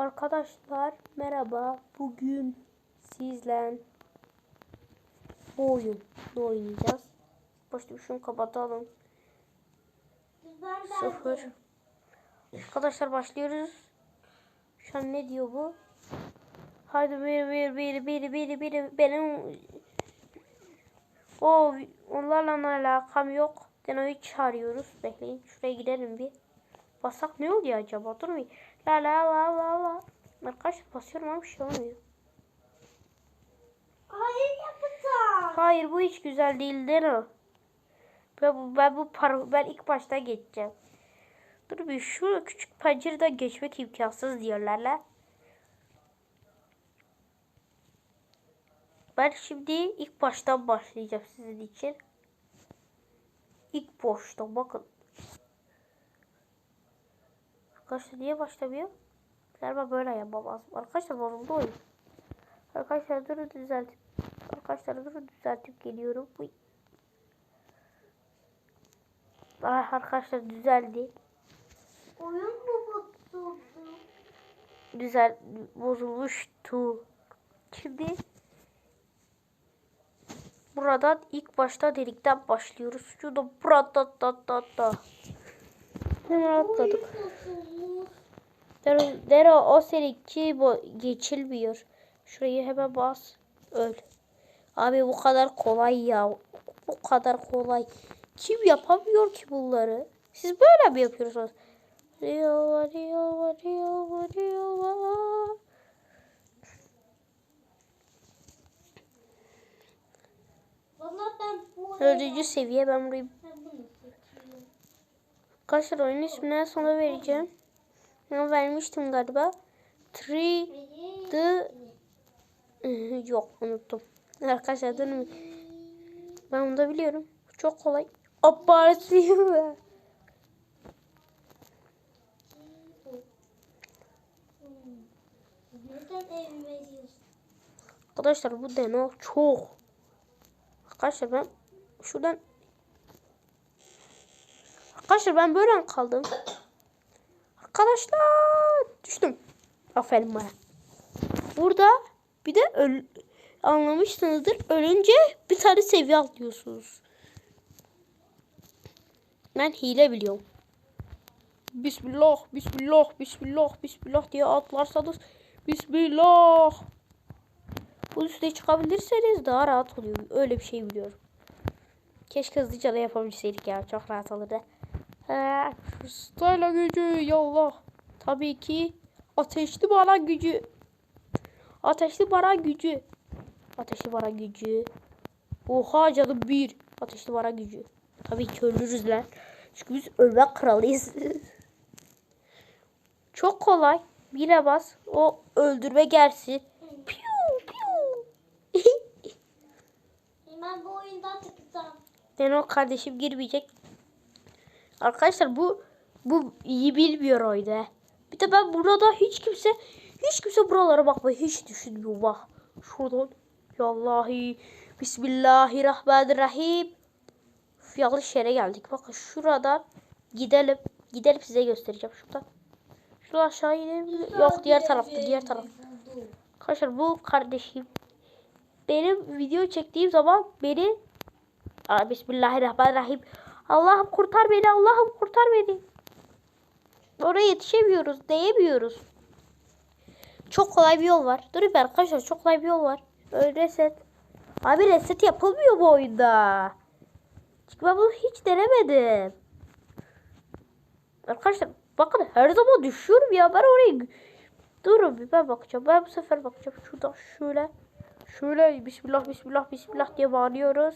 Arkadaşlar merhaba. Bugün sizle bu oyunu oynayacağız. Başta şunu kapatalım. Sıfır. Arkadaşlar başlıyoruz. Şu an ne diyor bu? Haydi bir bir bir bir bir bir benim o onlarla alakam yok. Deno'yu çağırıyoruz. Bekleyin. Şuraya gidelim bir. Basak ne oluyor acaba? Durmayın. La la la la la. Arkadaşlar basıyorum ama bir şey olmuyor. Hayır yapacağım. Hayır bu hiç güzel değil Deno. Ben bu, ben bu par ben ilk başta geçeceğim. Dur bir şu küçük pencereden geçmek imkansız diyorlar la. Ben şimdi ilk baştan başlayacağım sizin için. İlk boşta bakın. Arkadaşlar niye başlamıyor? Galiba böyle yapmam lazım. Arkadaşlar bozuldu oyun. Arkadaşlar durun düzeltip. Arkadaşlar durun düzeltip geliyorum. Uy. Ah, arkadaşlar düzeldi. Oyun mu bozuldu? Güzel bozulmuştu. Şimdi buradan ilk başta delikten başlıyoruz. Şurada burada da da da. Hemen atladık. Dero, Dero o seninki bu geçilmiyor. Şurayı hemen bas. Öl. Abi bu kadar kolay ya. Bu kadar kolay. Kim yapamıyor ki bunları? Siz böyle mi yapıyorsunuz? Rio, Rio, Rio, Rio. Dördüncü seviye ben burayı. Arkadaşlar oyun ismini sonra vereceğim. Ben vermiştim galiba. Three the yok unuttum. Arkadaşlar durun. Ben onu da biliyorum. Çok kolay. Abartıyor. Arkadaşlar bu deno çok. Arkadaşlar ben şuradan Arkadaşlar ben böyle kaldım. Arkadaşlar düştüm. Aferin bana. Burada bir de öl anlamışsınızdır. Ölünce bir tane seviye atlıyorsunuz. Ben hile biliyorum. Bismillah, bismillah, bismillah, bismillah diye atlarsanız Bismillah. Bu üstüne çıkabilirseniz daha rahat oluyor. Öyle bir şey biliyorum. Keşke hızlıca da yapabilseydik ya. Çok rahat olurdu. Ha, Stella gücü yallah. Tabii ki ateşli bara gücü. Ateşli bara gücü. Ateşli bara gücü. Oha canım bir. Ateşli bara gücü. Tabii ki ölürüz lan. Çünkü biz ölmek kralıyız. Çok kolay. Bire bas. O öldürme gelsin. Piu piu. Ben bu oyundan çıkacağım. Ben o kardeşim girmeyecek. Arkadaşlar bu bu iyi bilmiyor oyunu. Bir de ben burada hiç kimse hiç kimse buralara bakmayı hiç düşünmüyor bak. Şuradan Yallahi Bismillahirrahmanirrahim. Üf, yanlış yere geldik. Bakın şuradan gidelim. Gidelim size göstereceğim şuradan. Şuradan aşağı inelim. Yok diğer tarafta diğer taraf. Arkadaşlar bu kardeşim benim video çektiğim zaman beni Bismillahirrahmanirrahim. Allah'ım kurtar beni. Allah'ım kurtar beni. Oraya yetişemiyoruz. Değemiyoruz. Çok kolay bir yol var. Durun bir arkadaşlar. Çok kolay bir yol var. Öyle reset. Abi reset yapılmıyor bu oyunda. Ben bunu hiç denemedim. Arkadaşlar bakın her zaman düşüyorum ya. Ben oraya... Durun bir ben bakacağım. Ben bu sefer bakacağım. Şuradan şöyle. Şöyle Bismillah Bismillah Bismillah diye bağırıyoruz.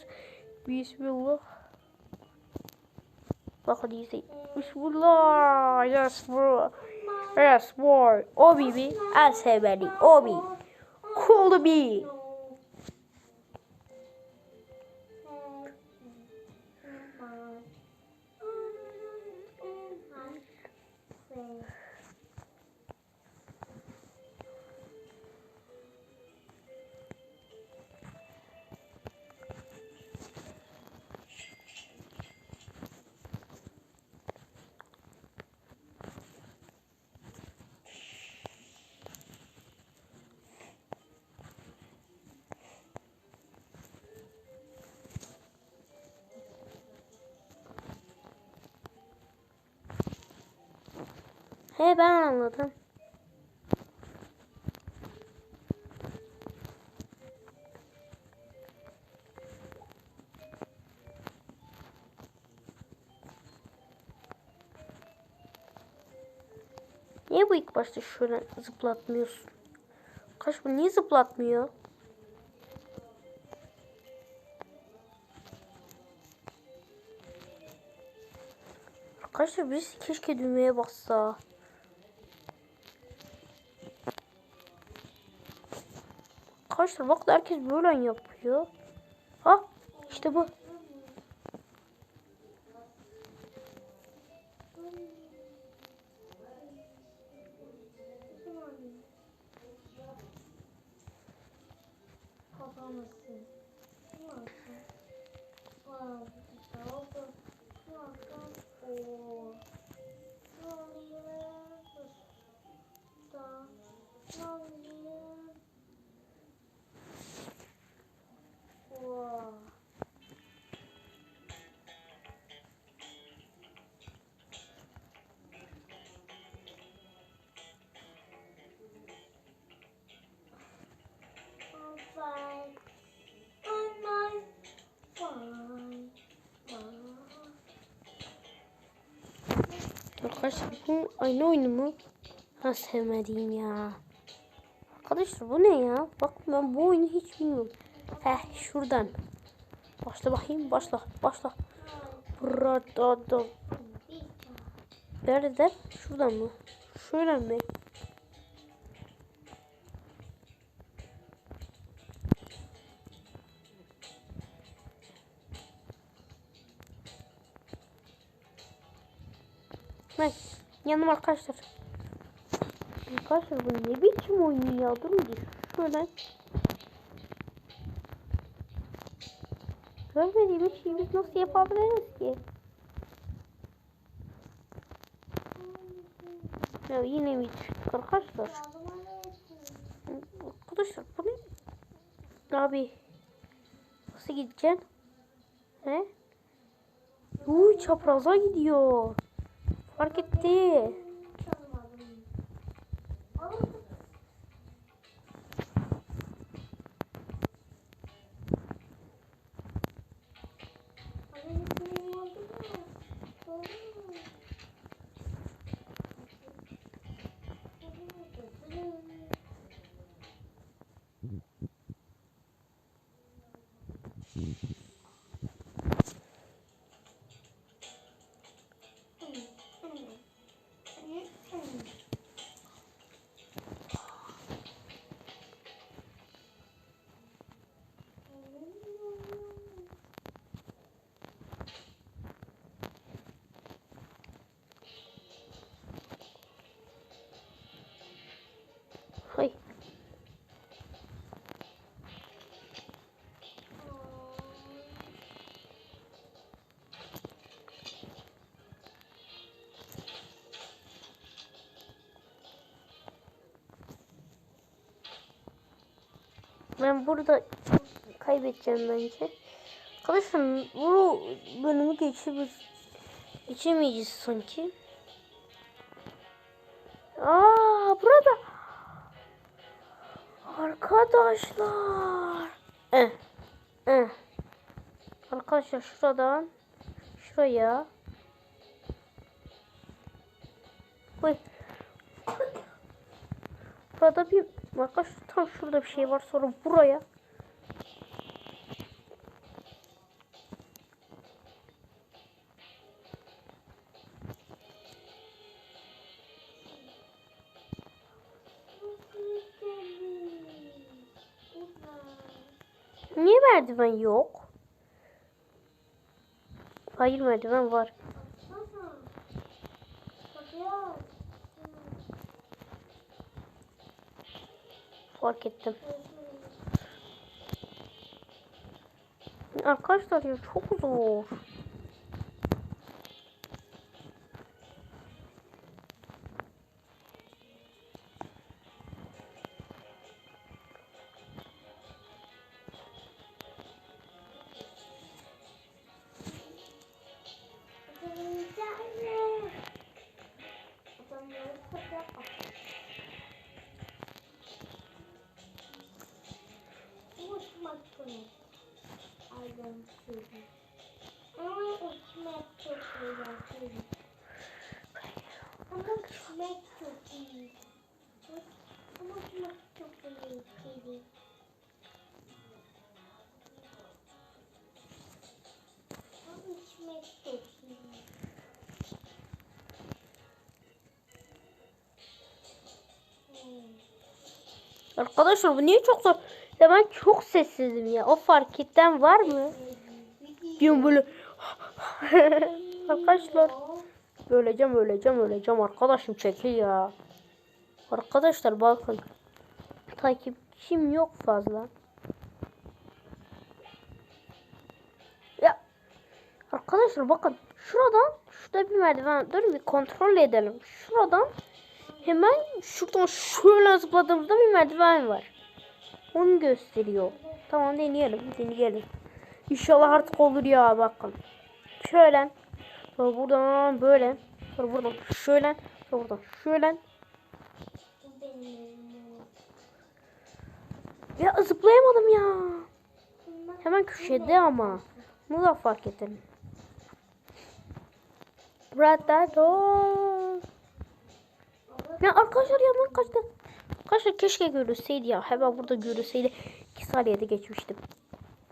Bismillah. Bakın izleyin. Bismillah. Yes bro. Yes boy. O bibi. En sevmeli. O bi. Cool be. E ben anladım. Niye bu ilk başta şöyle zıplatmıyorsun? Kaş bu niye zıplatmıyor? Arkadaşlar birisi keşke düğmeye bassa. Arkadaşlar bak herkes böyle yapıyor. Ha işte bu. Kapamasın. Nasıl? Aa, güzel oldu. Nasıl? Oo. Ne oluyor? Da. Ne oluyor? Oo. I'm fine. I'm fine. Fine. Fine. Arkadaşlar bu aynı oyunu mu? Ha sevmediğim ya. Arkadaşlar bu ne ya? Bak ben bu oyunu hiç bilmiyorum. Heh şuradan. Başla bakayım başla başla. Burada da. Nerede? Şuradan mı? Şöyle mi? Ben yanım arkadaşlar. Arkadaşlar bu ne biçim oyun ya? Durun bir şöyle. Görmediğimiz şeyi biz nasıl yapabiliriz ki? Ya yine mi düştük arkadaşlar? Arkadaşlar bu ne? Abi. Nasıl gideceksin? He? Uy çapraza gidiyor. Fark etti. Oh. Ben burada kaybedeceğim bence. Arkadaşlar bu bölümü geçip geçemeyeceğiz sanki. Aa burada. Arkadaşlar. Eh. Eh. Arkadaşlar şuradan şuraya. Oy. Burada bir arkadaşlar tam şurada bir şey var sonra buraya. Niye merdiven yok? Hayır merdiven var. Fark ettim. Arkadaşlar ya çok zor. Ama ekmek çok güzel. Ama ekmek çok iyi. Ama ekmek çok iyi. Ama ekmek çok iyi. Arkadaşlar bu niye çok zor? Ya ben çok sessizim ya. O farketten var mı? Diyorum böyle. Arkadaşlar. Öleceğim öleceğim öleceğim. Arkadaşım çekil ya. Arkadaşlar bakın. Takipçim yok fazla. Ya. Arkadaşlar bakın. Şuradan şurada bir merdiven. Dur bir kontrol edelim. Şuradan hemen şuradan şöyle zıpladığımızda bir merdiven var. Onu gösteriyor. Tamam deneyelim. Deneyelim. İnşallah artık olur ya bakın. Şöyle. Sonra buradan böyle. Sonra buradan şöyle. Sonra buradan şöyle. Ya zıplayamadım ya. Hemen köşede ama. Bunu da fark ettim. Burada do. Ya arkadaşlar yandan kaçtı. Arkadaşlar keşke görülseydi ya. Hemen burada görülseydi. 2 saniyede geçmiştim.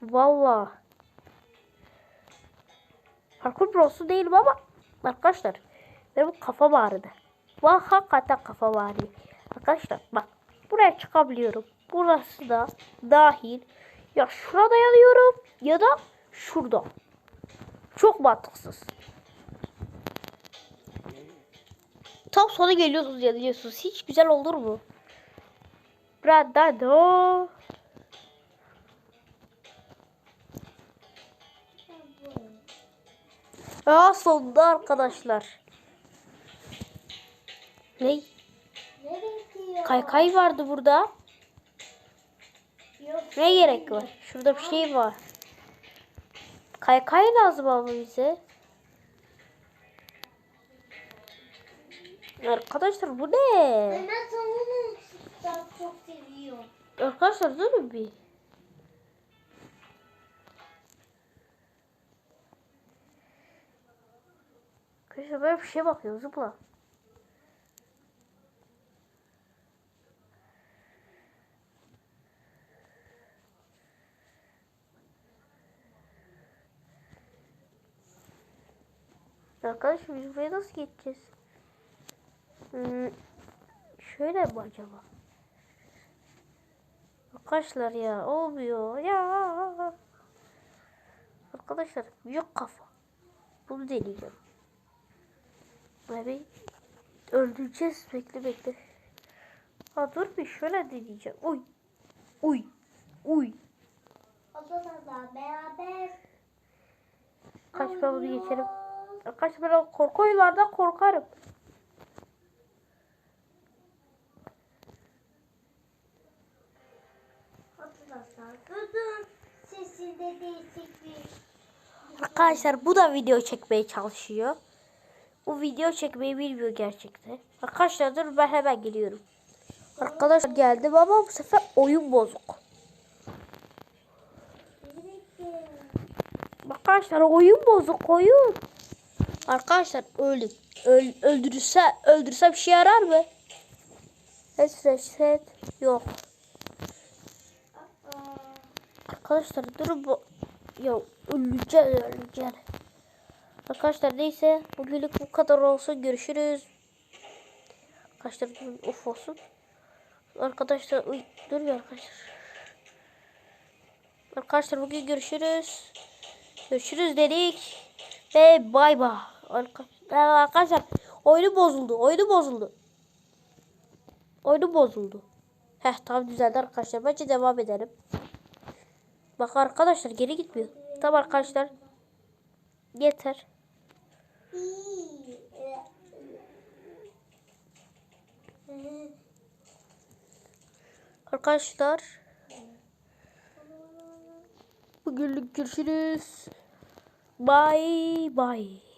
Valla. Parkur prosu değilim ama arkadaşlar benim kafa ağrıdı. Valla hakikaten kafa ağrıyor. Arkadaşlar bak buraya çıkabiliyorum. Burası da dahil. Ya şurada yanıyorum ya da şurada. Çok mantıksız. Tam sona geliyorsunuz ya diyorsunuz. Hiç güzel olur mu? Brado. Aa sonunda arkadaşlar. Ne? Kaykay vardı burada. Yok. Ne gerek var? Şurada bir şey var. Kaykay lazım ama bize. Arkadaşlar bu ne? Onu çok, çok seviyor. Arkadaşlar durun bir. Arkadaşlar böyle bir şey bakıyor zıpla. Arkadaşlar biz buraya nasıl geçeceğiz? Hmm, şöyle mi acaba? Arkadaşlar ya olmuyor ya. Arkadaşlar büyük kafa. Bunu deneyeceğim. Abi öldüreceğiz bekle bekle. Ha dur bir şöyle deneyeceğim. Uy. Uy. Uy. Odalarda beraber. Kaç bunu. Arkadaşlar ben o korku korkarım. Bir. Arkadaşlar bu da video çekmeye çalışıyor. Bu video çekmeyi bilmiyor gerçekten. Arkadaşlar dur ben hemen geliyorum. Arkadaşlar geldim ama bu sefer oyun bozuk. Arkadaşlar oyun bozuk oyun. Arkadaşlar öldüm. Öl, öldürürse öldürse bir şey yarar mı? Ses reset yok. Arkadaşlar durun bu. Ya öleceğiz öleceğiz. Arkadaşlar neyse bugünlük bu kadar olsun. Görüşürüz. Arkadaşlar of olsun. Arkadaşlar uy, dur bir arkadaşlar. Arkadaşlar bugün görüşürüz. Görüşürüz dedik. Ve bay bay. Arka- Arkadaşlar oyunu bozuldu. Oyunu bozuldu. Oyunu bozuldu. Heh tamam düzeldi arkadaşlar. Bence devam edelim. Bak arkadaşlar geri gitmiyor. Tamam arkadaşlar. Yeter. Arkadaşlar. Bugünlük görüşürüz. Bye bye.